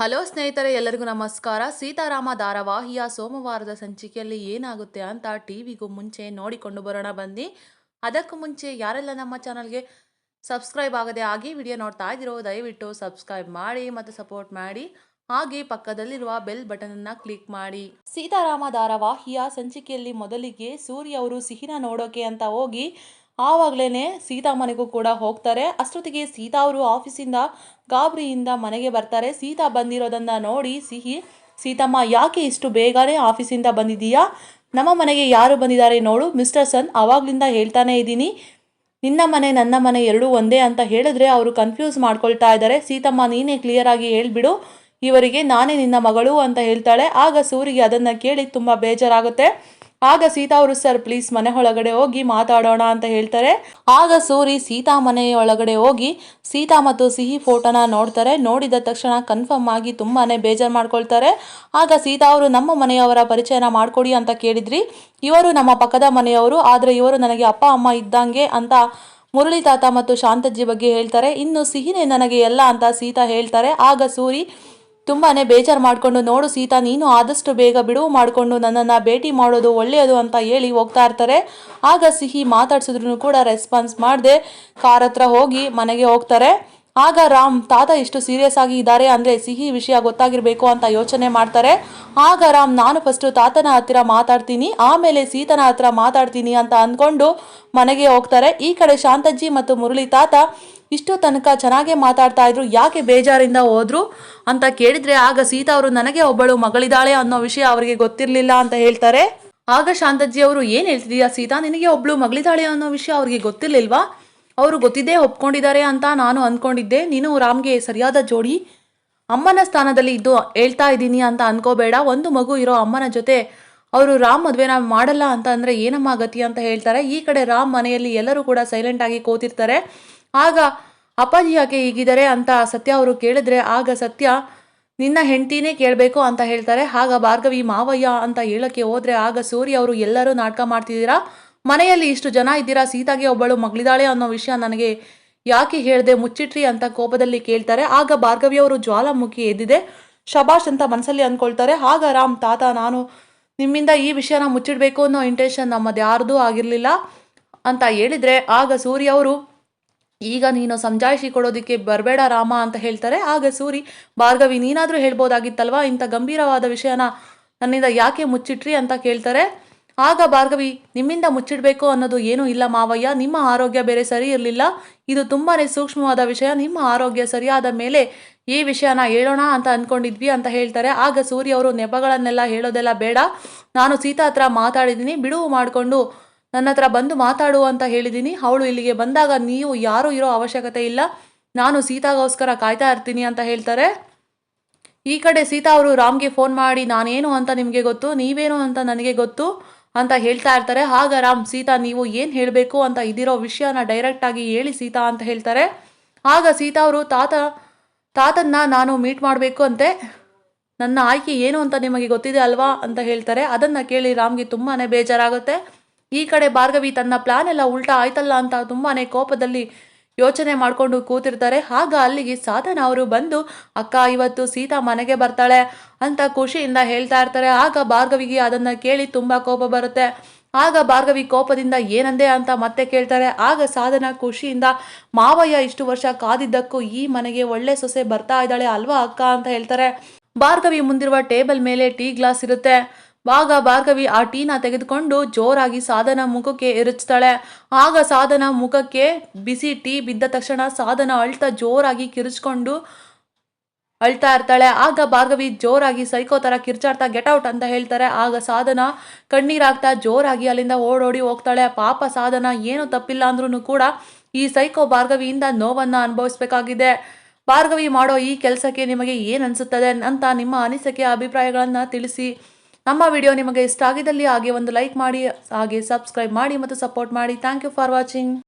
Hello ಸ್ನೇಹಿತರೆ, ಎಲ್ಲರಿಗೂ ನಮಸ್ಕಾರ. ಸೀತಾರಾಮ ಧಾರಾವಾಹಿಯ ಸೋಮವಾರದ ಸಂಚಿಕೆಯಲ್ಲಿ ಏನಾಗುತ್ತೆ ಅಂತ ಟಿವಿಗೂ ಮುಂಚೆ ನೋಡಿಕೊಂಡು ಬರೋಣ ಬನ್ನಿ. ಅದಕ್ಕೂ ಮುಂಚೆ ಯಾರೆಲ್ಲ ನಮ್ಮ ಚಾನಲ್ಗೆ ಸಬ್ಸ್ಕ್ರೈಬ್ ಆಗದೆ ಆಗಿ ವಿಡಿಯೋ ನೋಡ್ತಾ ಇದ್ದಿರೋ, ದಯವಿಟ್ಟು ಸಬ್ಸ್ಕ್ರೈಬ್ ಮಾಡಿ ಮತ್ತು ಸಪೋರ್ಟ್ ಮಾಡಿ. ಹಾಗೆ ಪಕ್ಕದಲ್ಲಿರುವ ಬೆಲ್ ಬಟನ್ ಅನ್ನ ಕ್ಲಿಕ್ ಮಾಡಿ. ಸೀತಾರಾಮ ಧಾರಾವಾಹಿಯ ಸಂಚಿಕೆಯಲ್ಲಿ ಮೊದಲಿಗೆ ಸೂರ್ಯ ಅವರು ಸಿಹಿನ ನೋಡೋಕೆ ಅಂತ ಹೋಗಿ ಆವಾಗಲೇ ಸೀತಾ ಮನೆಗೂ ಕೂಡ ಹೋಗ್ತಾರೆ. ಅಷ್ಟೊತ್ತಿಗೆ ಸೀತಾ ಅವರು ಆಫೀಸಿಂದ, ಗಾಬರಿಯಿಂದ ಮನೆಗೆ ಬರ್ತಾರೆ. ಸೀತಾ ಬಂದಿರೋದನ್ನು ನೋಡಿ ಸಿಹಿ, ಸೀತಮ್ಮ, ಯಾಕೆ ಇಷ್ಟು ಬೇಗನೆ ಆಫೀಸಿಂದ ಬಂದಿದ್ದೀಯಾ? ನಮ್ಮ ಮನೆಗೆ ಯಾರು ಬಂದಿದ್ದಾರೆ ನೋಡು. ಮಿಸ್ಟರ್ ಸನ್ ಆವಾಗಲಿಂದ ಹೇಳ್ತಾನೆ ಇದ್ದೀನಿ. ನಿನ್ನ ಮನೆ, ನನ್ನ ಮನೆ ಎರಡೂ ಒಂದೇ ಅಂತ ಹೇಳಿದ್ರೆ ಅವರು ಕನ್ಫ್ಯೂಸ್ ಮಾಡ್ಕೊಳ್ತಾ ಇದ್ದಾರೆ. ಸೀತಮ್ಮ, ನೀನೇ ಕ್ಲಿಯರ್ ಆಗಿ ಹೇಳ್ಬಿಡು. ಇವರಿಗೆ ನಾನೇ ನಿನ್ನ ಮಗಳು ಅಂತ ಹೇಳ್ತಾಳೆ. ಆಗ ಸೂರಿಗೆ ಅದನ್ನು ಕೇಳಿ ತುಂಬ ಬೇಜಾರಾಗುತ್ತೆ. ಆಗ ಸೀತಾ ಅವರು ಸರ್ ಪ್ಲೀಸ್ ಮನೆ ಒಳಗಡೆ ಹೋಗಿ ಮಾತಾಡೋಣ ಅಂತ ಹೇಳ್ತಾರೆ. ಆಗ ಸೂರಿ ಸೀತಾ ಮನೆಯ ಒಳಗಡೆ ಹೋಗಿ ಸೀತಾ ಮತ್ತು ಸಿಹಿ ಫೋಟೋನ ನೋಡ್ತಾರೆ. ನೋಡಿದ ತಕ್ಷಣ ಕನ್ಫರ್ಮ್ ಆಗಿ ತುಂಬಾನೇ ಬೇಜಾರು ಮಾಡ್ಕೊಳ್ತಾರೆ. ಆಗ ಸೀತಾ ಅವರು ನಮ್ಮ ಮನೆಯವರ ಪರಿಚಯನ ಮಾಡ್ಕೊಡಿ ಅಂತ ಕೇಳಿದ್ರಿ. ಇವರು ನಮ್ಮ ಪಕ್ಕದ ಮನೆಯವರು, ಆದರೆ ಇವರು ನನಗೆ ಅಪ್ಪ, ಅಮ್ಮ ಇದ್ದಂಗೆ ಅಂತ ಮುರಳಿ ತಾತ ಮತ್ತು ಶಾಂತಜ್ಜಿ ಬಗ್ಗೆ ಹೇಳ್ತಾರೆ. ಇನ್ನು ಸಿಹಿನೇ ನನಗೆ ಎಲ್ಲ ಅಂತ ಸೀತಾ ಹೇಳ್ತಾರೆ. ಆಗ ಸೂರಿ ತುಂಬಾನೇ ಬೇಜಾರು ಮಾಡಿಕೊಂಡು, ನೋಡು ಸೀತಾ, ನೀನು ಆದಷ್ಟು ಬೇಗ ಬಿಡುವು ಮಾಡಿಕೊಂಡು ನನ್ನನ್ನು ಭೇಟಿ ಮಾಡೋದು ಒಳ್ಳೆಯದು ಅಂತ ಹೇಳಿ ಹೋಗ್ತಾ ಇರ್ತಾರೆ. ಆಗ ಸಿಹಿ ಮಾತಾಡ್ಸಿದ್ರು ಕೂಡ ರೆಸ್ಪಾನ್ಸ್ ಮಾಡದೆ. ಕಾರ್ ಹತ್ರ ಹೋಗಿ ಮನೆಗೆ ಹೋಗ್ತಾರೆ. ಆಗ ರಾಮ್, ತಾತ ಇಷ್ಟು ಸೀರಿಯಸ್ ಆಗಿ ಇದ್ದಾರೆ ಅಂದರೆ ಸಿಹಿ ವಿಷಯ ಗೊತ್ತಾಗಿರಬೇಕು ಅಂತ ಯೋಚನೆ ಮಾಡ್ತಾರೆ. ಆಗ ರಾಮ್, ನಾನು ಫಸ್ಟು ತಾತನ ಹತ್ತಿರ ಮಾತಾಡ್ತೀನಿ, ಆಮೇಲೆ ಸೀತನ ಹತ್ರ ಮಾತಾಡ್ತೀನಿ ಅಂತ ಅಂದ್ಕೊಂಡು ಮನೆಗೆ ಹೋಗ್ತಾರೆ. ಈ ಕಡೆ ಶಾಂತಜ್ಜಿ ಮತ್ತು ಮುರಳಿ ತಾತ ಇಷ್ಟು ತನಕ ಚೆನ್ನಾಗೇ ಮಾತಾಡ್ತಾ ಇದ್ರು, ಯಾಕೆ ಬೇಜಾರಿಂದ ಹೋದ್ರು ಅಂತ ಕೇಳಿದ್ರೆ ಆಗ ಸೀತಾ ಅವರು ನನಗೆ ಒಬ್ಬಳು ಮಗಳಿದ್ದಾಳೆ ಅನ್ನೋ ವಿಷಯ ಅವರಿಗೆ ಗೊತ್ತಿರಲಿಲ್ಲ ಅಂತ ಹೇಳ್ತಾರೆ. ಆಗ ಶಾಂತಜ್ಜಿ ಅವರು, ಏನು ಹೇಳ್ತಿದೀಯಾ ಸೀತಾ? ನಿನಗೆ ಒಬ್ಳು ಮಗಳಿದ್ದಾಳೆ ಅನ್ನೋ ವಿಷಯ ಅವ್ರಿಗೆ ಗೊತ್ತಿರ್ಲಿಲ್ವಾ? ಅವರು ಗೊತ್ತಿದ್ದೇ ಒಪ್ಕೊಂಡಿದ್ದಾರೆ ಅಂತ ನಾನು ಅಂದ್ಕೊಂಡಿದ್ದೆ ನೀನು ರಾಮ್ಗೆ ಸರಿಯಾದ ಜೋಡಿ ಅಮ್ಮನ ಸ್ಥಾನದಲ್ಲಿ ಇದ್ದು ಹೇಳ್ತಾ ಇದ್ದೀನಿ ಅಂತ ಅನ್ಕೋಬೇಡ. ಒಂದು ಮಗು ಇರೋ ಅಮ್ಮನ ಜೊತೆ ಅವರು ರಾಮ್ ಮದುವೆನ ಮಾಡಲ್ಲ ಅಂತ ಅಂದರೆ ಏನಮ್ಮ ಗತಿ ಅಂತ ಹೇಳ್ತಾರೆ. ಈ ಕಡೆ ರಾಮ್ ಮನೆಯಲ್ಲಿ ಎಲ್ಲರೂ ಕೂಡ ಸೈಲೆಂಟ್ ಆಗಿ ಕೂತಿರ್ತಾರೆ. ಆಗ ಅಪ್ಪಾಜಿ ಯಾಕೆ ಹೀಗಿದ್ದಾರೆ ಅಂತ ಸತ್ಯ ಅವರು ಕೇಳಿದ್ರೆ, ಆಗ ಸತ್ಯ, ನಿನ್ನ ಹೆಂಡತಿನೇ ಕೇಳಬೇಕು ಅಂತ ಹೇಳ್ತಾರೆ. ಆಗ ಭಾರ್ಗವಿ, ಮಾವಯ್ಯ ಅಂತ ಹೇಳಕ್ಕೆ ಹೋದ್ರೆ, ಆಗ ಸೂರ್ಯ ಅವರು, ಎಲ್ಲರೂ ನಾಟಕ ಮಾಡ್ತಿದ್ದೀರಾ? ಮನೆಯಲ್ಲಿ ಇಷ್ಟು ಜನ ಇದ್ದೀರಾ? ಸೀತಾಗೆ ಒಬ್ಬಳು ಮಗಳಿದಾಳೆ ಅನ್ನೋ ವಿಷಯ ನನಗೆ ಯಾಕೆ ಹೇಳ್ದೆ? ಮುಚ್ಚಿಟ್ರಿ ಅಂತ ಕೋಪದಲ್ಲಿ ಕೇಳ್ತಾರೆ. ಆಗ ಭಾರ್ಗವಿ ಅವರು ಜ್ವಾಲಾಮುಖಿ ಎದ್ದಿದೆ. ಶಬಾಷ್ ಅಂತ ಮನಸ್ಸಲ್ಲಿ ಅಂದ್ಕೊಳ್ತಾರೆ, ಆಗ ರಾಮ್, ತಾತ, ನಾನು ನಿಮ್ಮಿಂದ ಈ ವಿಷಯನ ಮುಚ್ಚಿಡಬೇಕು ಅನ್ನೋ ಇಂಟೆನ್ಷನ್ ನಮ್ಮದು ಯಾರ್ದೂ ಆಗಿರಲಿಲ್ಲ ಅಂತ ಹೇಳಿದ್ರೆ, ಆಗ ಸೂರ್ಯ ಅವರು ಈಗ ನೀನು ಸಂಜಾಯಿಸಿ ಕೊಡೋದಕ್ಕೆ ಬರಬೇಡ ರಾಮ ಅಂತ ಹೇಳ್ತಾರೆ. ಆಗ ಸೂರಿ, ಭಾರ್ಗವಿ, ನೀನಾದರೂ ಹೇಳ್ಬೋದಾಗಿತ್ತಲ್ವಾ? ಇಂಥ ಗಂಭೀರವಾದ ವಿಷಯನ ನನ್ನಿಂದ ಯಾಕೆ ಮುಚ್ಚಿಟ್ರಿ ಅಂತ ಕೇಳ್ತಾರೆ. ಆಗ ಭಾರ್ಗವಿ, ನಿಮ್ಮಿಂದ ಮುಚ್ಚಿಡಬೇಕು ಅನ್ನೋದು ಏನೂ ಇಲ್ಲ ಮಾವಯ್ಯ. ನಿಮ್ಮ ಆರೋಗ್ಯ ಬೇರೆ ಸರಿ ಇರಲಿಲ್ಲ. ಇದು ತುಂಬಾ ಸೂಕ್ಷ್ಮವಾದ ವಿಷಯ. ನಿಮ್ಮ ಆರೋಗ್ಯ ಸರಿಯಾದ ಮೇಲೆ ಈ ವಿಷಯನ ಹೇಳೋಣ ಅಂತ ಅಂದ್ಕೊಂಡಿದ್ವಿ ಅಂತ ಹೇಳ್ತಾರೆ. ಆಗ ಸೂರ್ಯ ಅವರು ನೆಪಗಳನ್ನೆಲ್ಲ ಹೇಳೋದೆಲ್ಲ ಬೇಡ. ನಾನು ಸೀತಾ ಹತ್ರ ಮಾತಾಡಿದ್ದೀನಿ. ಬಿಡುವು ಮಾಡಿಕೊಂಡು ನನ್ನ ಹತ್ರ ಬಂದು ಮಾತಾಡು ಅಂತ ಹೇಳಿದ್ದೀನಿ ಅವಳು ಇಲ್ಲಿಗೆ ಬಂದಾಗ ನೀವು ಯಾರೂ ಇರೋ ಅವಶ್ಯಕತೆ ಇಲ್ಲ. ನಾನು ಸೀತಾಗೋಸ್ಕರ ಕಾಯ್ತಾ ಇರ್ತೀನಿ ಅಂತ ಹೇಳ್ತಾರೆ. ಈ ಕಡೆ ಸೀತಾ ಅವರು ರಾಮ್ಗೆ ಫೋನ್ ಮಾಡಿ, ನಾನೇನು ಅಂತ ನಿಮಗೆ ಗೊತ್ತು, ನೀವೇನು ಅಂತ ನನಗೆ ಗೊತ್ತು ಅಂತ ಹೇಳ್ತಾ ಇರ್ತಾರೆ. ಆಗ ರಾಮ್, ಸೀತಾ, ನೀವು ಏನು ಹೇಳಬೇಕು ಅಂತ ಇದಿರೋ ವಿಷಯನ ಡೈರೆಕ್ಟಾಗಿ ಹೇಳಿ ಸೀತಾ ಅಂತ ಹೇಳ್ತಾರೆ. ಆಗ ಸೀತಾ ಅವರು, ತಾತ, ತಾತನ್ನ ನಾನು ಮೀಟ್ ಮಾಡಬೇಕು ಅಂತೆ. ನನ್ನ ಆಯ್ಕೆ ಏನು ಅಂತ ನಿಮಗೆ ಗೊತ್ತಿದೆ ಅಲ್ವಾ ಅಂತ ಹೇಳ್ತಾರೆ. ಅದನ್ನು ಕೇಳಿ ರಾಮ್ಗೆ ತುಂಬಾ ಬೇಜಾರಾಗುತ್ತೆ. ಈ ಕಡೆ ಭಾರ್ಗವಿ ತನ್ನ ಪ್ಲಾನ್ ಎಲ್ಲ ಉಲ್ಟಾ ಆಯ್ತಲ್ಲ ಅಂತ ತುಂಬಾನೇ ಕೋಪದಲ್ಲಿ ಯೋಚನೆ ಮಾಡಿಕೊಂಡು ಕೂತಿರ್ತಾರೆ. ಆಗ ಅಲ್ಲಿಗೆ ಸಾಧನ ಅವರು ಬಂದು, ಅಕ್ಕ, ಇವತ್ತು ಸೀತಾ ಮನೆಗೆ ಬರ್ತಾಳೆ ಅಂತ ಖುಷಿಯಿಂದ ಹೇಳ್ತಾ ಇರ್ತಾರೆ. ಆಗ ಭಾರ್ಗವಿಗೆ ಅದನ್ನ ಕೇಳಿ ತುಂಬಾ ಕೋಪ ಬರುತ್ತೆ. ಆಗ ಭಾರ್ಗವಿ ಕೋಪದಿಂದ ಏನಂದೆ ಅಂತ ಮತ್ತೆ ಕೇಳ್ತಾರೆ. ಆಗ ಸಾಧನ ಖುಷಿಯಿಂದ, ಮಾವಯ್ಯ, ಇಷ್ಟು ವರ್ಷ ಕಾದಿದ್ದಕ್ಕೂ ಈ ಮನೆಗೆ ಒಳ್ಳೆ ಸೊಸೆ ಬರ್ತಾ ಇದ್ದಾಳೆ ಅಲ್ವಾ ಅಕ್ಕ? ಅಂತ ಹೇಳ್ತಾರೆ. ಭಾರ್ಗವಿ ಮುಂದಿರುವ ಟೇಬಲ್ ಮೇಲೆ ಟೀ ಗ್ಲಾಸ್ ಇರುತ್ತೆ. ಆಗ ಭಾರ್ಗವಿ ಆ ಟೀನ ತೆಗೆದುಕೊಂಡು ಜೋರಾಗಿ ಸಾಧನ ಮುಖಕ್ಕೆ ಎರಚ್ತಾಳೆ. ಆಗ ಸಾಧನ ಮುಖಕ್ಕೆ ಬಿಸಿ ಟೀ ಬಿದ್ದ ತಕ್ಷಣ ಸಾಧನ ಅಳ್ತಾ ಜೋರಾಗಿ ಕಿರಿಚ್ಕೊಂಡು ಅಳ್ತಾ ಇರ್ತಾಳೆ. ಆಗ ಭಾರ್ಗವಿ ಜೋರಾಗಿ ಸೈಕೋ ಥರ ಕಿರ್ಚಾಡ್ತಾ ಔಟ್ ಅಂತ ಹೇಳ್ತಾರೆ. ಆಗ ಸಾಧನ ಕಣ್ಣೀರಾಗ್ತಾ ಜೋರಾಗಿ ಅಲ್ಲಿಂದ ಓಡೋಡಿ ಹೋಗ್ತಾಳೆ. ಪಾಪ ಸಾಧನ, ಏನು ತಪ್ಪಿಲ್ಲ ಅಂದ್ರೂ ಕೂಡ ಈ ಸೈಕೋ ಭಾರ್ಗವಿಯಿಂದ ನೋವನ್ನು ಅನುಭವಿಸ್ಬೇಕಾಗಿದೆ. ಭಾರ್ಗವಿ ಮಾಡೋ ಈ ಕೆಲಸಕ್ಕೆ ನಿಮಗೆ ಏನು ಅನಿಸುತ್ತದೆ ಅಂತ ನಿಮ್ಮ ಅನಿಸಿಕೆ, ಅಭಿಪ್ರಾಯಗಳನ್ನು ತಿಳಿಸಿ. ನಮ್ಮ ವಿಡಿಯೋ ನಿಮಗೆ ಇಷ್ಟ ಆಗಿದ್ದಲ್ಲಿ ಹಾಗೆ ಒಂದು ಲೈಕ್ ಮಾಡಿ, ಹಾಗೆ ಸಬ್ಸ್ಕ್ರೈಬ್ ಮಾಡಿ ಮತ್ತು ಸಪೋರ್ಟ್ ಮಾಡಿ. Thank you for watching